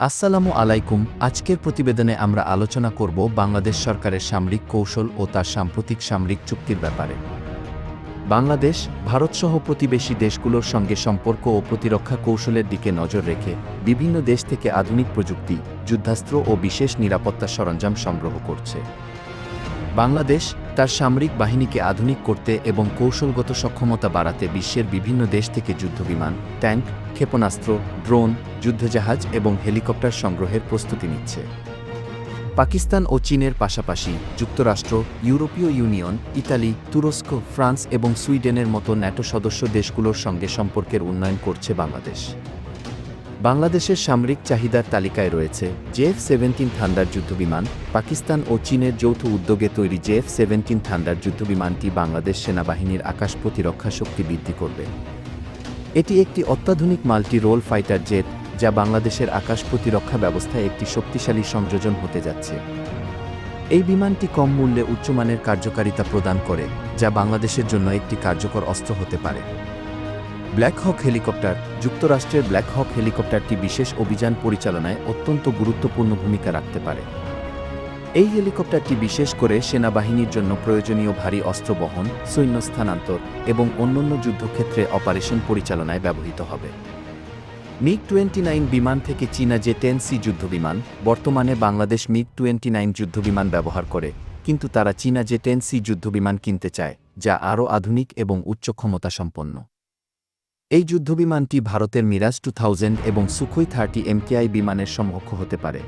আসসালামু আলাইকুম। আজকের প্রতিবেদনে আমরা আলোচনা করব বাংলাদেশ সরকারের সামরিক কৌশল ও তার সাম্প্রতিক সামরিক চুক্তির ব্যাপারে। বাংলাদেশ, ভারতসহ প্রতিবেশী দেশগুলোর সঙ্গে সম্পর্ক ও প্রতিরক্ষা কৌশলের দিকে নজর রেখে বিভিন্ন দেশ থেকে আধুনিক প্রযুক্তি, যুদ্ধাস্ত্র ও বিশেষ নিরাপত্তা সরঞ্জাম সংগ্রহ করছে। বাংলাদেশ তার সামরিক বাহিনীকে আধুনিক করতে এবং কৌশলগত সক্ষমতা বাড়াতে বিশ্বের বিভিন্ন দেশ থেকে যুদ্ধবিমান, ট্যাঙ্ক, ক্ষেপণাস্ত্র, ড্রোন, যুদ্ধজাহাজ এবং হেলিকপ্টার সংগ্রহের প্রস্তুতি নিচ্ছে। পাকিস্তান ও চীনের পাশাপাশি যুক্তরাষ্ট্র, ইউরোপীয় ইউনিয়ন, ইতালি, তুরস্ক, ফ্রান্স এবং সুইডেনের মতো ন্যাটো সদস্য দেশগুলোর সঙ্গে সম্পর্কের উন্নয়ন করছে বাংলাদেশ। বাংলাদেশের সামরিক চাহিদার তালিকায় রয়েছে জেএফ সেভেন্টিন থান্ডার যুদ্ধবিমান, পাকিস্তান ও চীনের যৌথ উদ্যোগে তৈরি জেএফ সেভেন্টিন থান্ডার যুদ্ধবিমানটি বাংলাদেশ সেনাবাহিনীর আকাশ প্রতিরক্ষা শক্তি বৃদ্ধি করবে। এটি একটি অত্যাধুনিক মাল্টি রোল ফাইটার জেট, যা বাংলাদেশের আকাশ প্রতিরক্ষা ব্যবস্থায় একটি শক্তিশালী সংযোজন হতে যাচ্ছে। এই বিমানটি কম মূল্যে উচ্চমানের কার্যকারিতা প্রদান করে, যা বাংলাদেশের জন্য একটি কার্যকর অস্ত্র হতে পারে। ব্ল্যাক হক হেলিকপ্টার যুক্তরাষ্ট্রের ব্ল্যাক হক হেলিকপ্টারটি বিশেষ অভিযান পরিচালনায় অত্যন্ত গুরুত্বপূর্ণ ভূমিকা রাখতে পারে। এই হেলিকপ্টারটি বিশেষ করে সেনাবাহিনীর জন্য প্রয়োজনীয় ভারী অস্ত্র বহন, সৈন্য স্থানান্তর এবং অন্যান্য যুদ্ধক্ষেত্রে অপারেশন পরিচালনায় ব্যবহৃত হবে। মিগ টোয়েন্টি নাইন বিমান থেকে চীনা যে টেন সি যুদ্ধবিমান, বর্তমানে বাংলাদেশ মিগ টোয়েন্টি নাইন যুদ্ধবিমান ব্যবহার করে, কিন্তু তারা চীনা যে টেন সি যুদ্ধবিমান কিনতে চায়, যা আরও আধুনিক এবং উচ্চ ক্ষমতা সম্পন্ন এই যুদ্ধবিমানটি ভারতের মিরাজ টু থাউজেন্ড এবং সুখোই থার্টি এমকেআই বিমানের সমকক্ষ হতে পারে।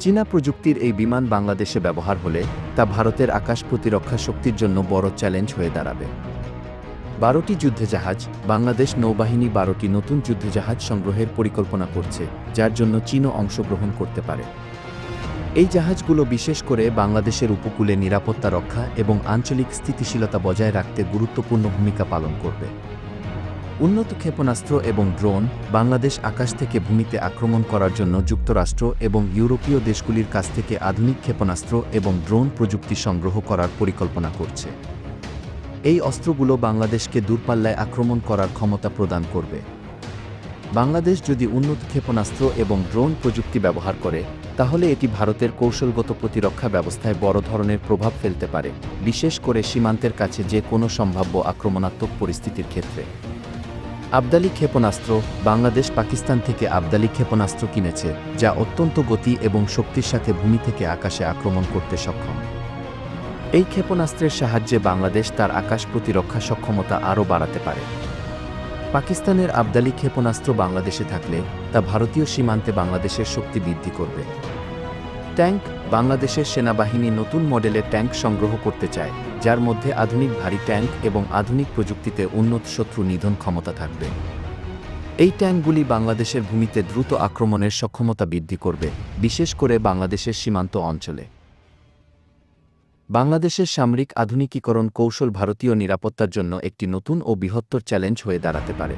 চীনা প্রযুক্তির এই বিমান বাংলাদেশে ব্যবহার হলে তা ভারতের আকাশ প্রতিরক্ষা শক্তির জন্য বড় চ্যালেঞ্জ হয়ে দাঁড়াবে। বারোটি যুদ্ধজাহাজ, বাংলাদেশ নৌবাহিনী বারোটি নতুন যুদ্ধজাহাজ সংগ্রহের পরিকল্পনা করছে, যার জন্য চীনও অংশগ্রহণ করতে পারে। এই জাহাজগুলো বিশেষ করে বাংলাদেশের উপকূলে নিরাপত্তা রক্ষা এবং আঞ্চলিক স্থিতিশীলতা বজায় রাখতে গুরুত্বপূর্ণ ভূমিকা পালন করবে। উন্নত ক্ষেপণাস্ত্র এবং ড্রোন বাংলাদেশ আকাশ থেকে ভূমিতে আক্রমণ করার জন্য যুক্তরাষ্ট্র এবং ইউরোপীয় দেশগুলির কাছ থেকে আধুনিক ক্ষেপণাস্ত্র এবং ড্রোন প্রযুক্তি সংগ্রহ করার পরিকল্পনা করছে। এই অস্ত্রগুলো বাংলাদেশকে দূরপাল্লায় আক্রমণ করার ক্ষমতা প্রদান করবে। বাংলাদেশ যদি উন্নত ক্ষেপণাস্ত্র এবং ড্রোন প্রযুক্তি ব্যবহার করে, তাহলে এটি ভারতের কৌশলগত প্রতিরক্ষা ব্যবস্থায় বড় ধরনের প্রভাব ফেলতে পারে, বিশেষ করে সীমান্তের কাছে যে কোনো সম্ভাব্য আক্রমণাত্মক পরিস্থিতির ক্ষেত্রে। আবদালি ক্ষেপণাস্ত্র বাংলাদেশ পাকিস্তান থেকে আবদালি ক্ষেপণাস্ত্র কিনেছে, যা অত্যন্ত গতি এবং শক্তির সাথে ভূমি থেকে আকাশে আক্রমণ করতে সক্ষম। এই ক্ষেপণাস্ত্রের সাহায্যে বাংলাদেশ তার আকাশ প্রতিরক্ষা সক্ষমতা আরও বাড়াতে পারে। পাকিস্তানের আবদালি ক্ষেপণাস্ত্র বাংলাদেশে থাকলে তা ভারতীয় সীমান্তে বাংলাদেশের শক্তি বৃদ্ধি করবে। ট্যাঙ্ক বাংলাদেশের সেনাবাহিনী নতুন মডেলের ট্যাঙ্ক সংগ্রহ করতে চায়, যার মধ্যে আধুনিক ভারী ট্যাঙ্ক এবং আধুনিক প্রযুক্তিতে উন্নত শত্রু নিধন ক্ষমতা থাকবে। এই ট্যাঙ্কগুলি বাংলাদেশের ভূমিতে দ্রুত আক্রমণের সক্ষমতা বৃদ্ধি করবে, বিশেষ করে বাংলাদেশের সীমান্ত অঞ্চলে। বাংলাদেশের সামরিক আধুনিকীকরণ কৌশল ভারতীয় নিরাপত্তার জন্য একটি নতুন ও বৃহত্তর চ্যালেঞ্জ হয়ে দাঁড়াতে পারে।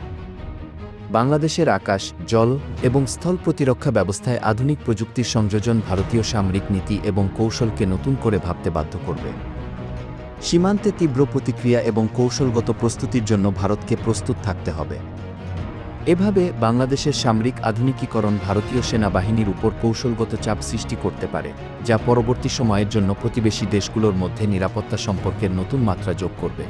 বাংলাদেশের আকাশ, জল এবং স্থল প্রতিরক্ষা ব্যবস্থায় আধুনিক প্রযুক্তির সংযোজন ভারতীয় সামরিক নীতি এবং কৌশলকে নতুন করে ভাবতে বাধ্য করবে। সীমান্তে তীব্র প্রতিক্রিয়া এবং কৌশলগত প্রস্তুতির জন্য ভারতকে প্রস্তুত থাকতে হবে। এভাবে বাংলাদেশের সামরিক আধুনিকীকরণ ভারতীয় সেনাবাহিনীর উপর কৌশলগত চাপ সৃষ্টি করতে পারে, যা পরবর্তী সময়ের জন্য প্রতিবেশী দেশগুলোর মধ্যে নিরাপত্তা সম্পর্কের নতুন মাত্রা যোগ করবে।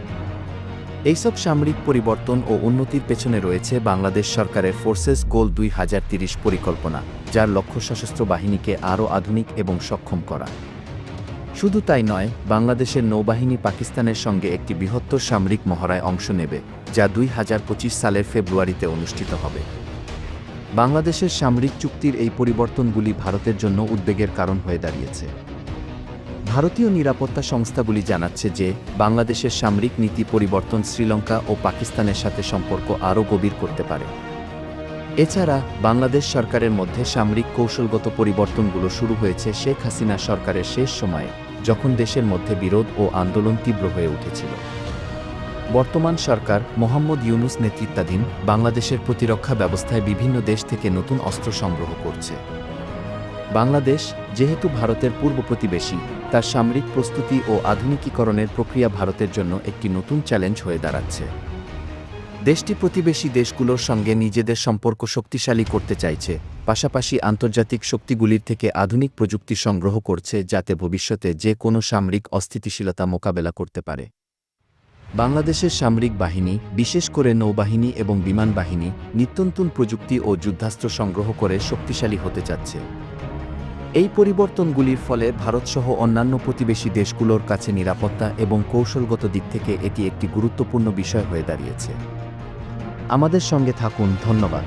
এইসব সামরিক পরিবর্তন ও উন্নতির পেছনে রয়েছে বাংলাদেশ সরকারের ফোর্সেস গোল দুই হাজার তিরিশ পরিকল্পনা, যার লক্ষ্য সশস্ত্র বাহিনীকে আরও আধুনিক এবং সক্ষম করা। শুধু তাই নয়, বাংলাদেশের নৌবাহিনী পাকিস্তানের সঙ্গে একটি বৃহত্তর সামরিক মহড়ায় অংশ নেবে, যা দুই হাজার পঁচিশ সালের ফেব্রুয়ারিতে অনুষ্ঠিত হবে। বাংলাদেশের সামরিক চুক্তির এই পরিবর্তনগুলি ভারতের জন্য উদ্বেগের কারণ হয়ে দাঁড়িয়েছে। ভারতীয় নিরাপত্তা সংস্থাগুলি জানাচ্ছে যে বাংলাদেশের সামরিক নীতি পরিবর্তন শ্রীলঙ্কা ও পাকিস্তানের সাথে সম্পর্ক আরও গভীর করতে পারে। এছাড়া বাংলাদেশ সরকারের মধ্যে সামরিক কৌশলগত পরিবর্তনগুলো শুরু হয়েছে শেখ হাসিনা সরকারের শেষ সময়ে, যখন দেশের মধ্যে বিরোধ ও আন্দোলন তীব্র হয়ে উঠেছিল। বর্তমান সরকার মোহাম্মদ ইউনুস নেতৃত্বাধীন বাংলাদেশের প্রতিরক্ষা ব্যবস্থায় বিভিন্ন দেশ থেকে নতুন অস্ত্র সংগ্রহ করছে। বাংলাদেশ, যেহেতু ভারতের পূর্ব প্রতিবেশী, তার সামরিক প্রস্তুতি ও আধুনিকীকরণের প্রক্রিয়া ভারতের জন্য একটি নতুন চ্যালেঞ্জ হয়ে দাঁড়াচ্ছে। দেশটি প্রতিবেশী দেশগুলোর সঙ্গে নিজেদের সম্পর্ক শক্তিশালী করতে চাইছে, পাশাপাশি আন্তর্জাতিক শক্তিগুলির থেকে আধুনিক প্রযুক্তি সংগ্রহ করছে যাতে ভবিষ্যতে যে কোনো সামরিক অস্থিতিশীলতা মোকাবেলা করতে পারে। বাংলাদেশের সামরিক বাহিনী, বিশেষ করে নৌবাহিনী এবং বিমান বাহিনী, নিত্যন্তন প্রযুক্তি ও যুদ্ধাস্ত্র সংগ্রহ করে শক্তিশালী হতে যাচ্ছে এই পরিবর্তনগুলির ফলে ভারতসহ অন্যান্য প্রতিবেশী দেশগুলোর কাছে নিরাপত্তা এবং কৌশলগত দিক থেকে এটি একটি গুরুত্বপূর্ণ বিষয় হয়ে দাঁড়িয়েছে। আমাদের সঙ্গে থাকুন, ধন্যবাদ।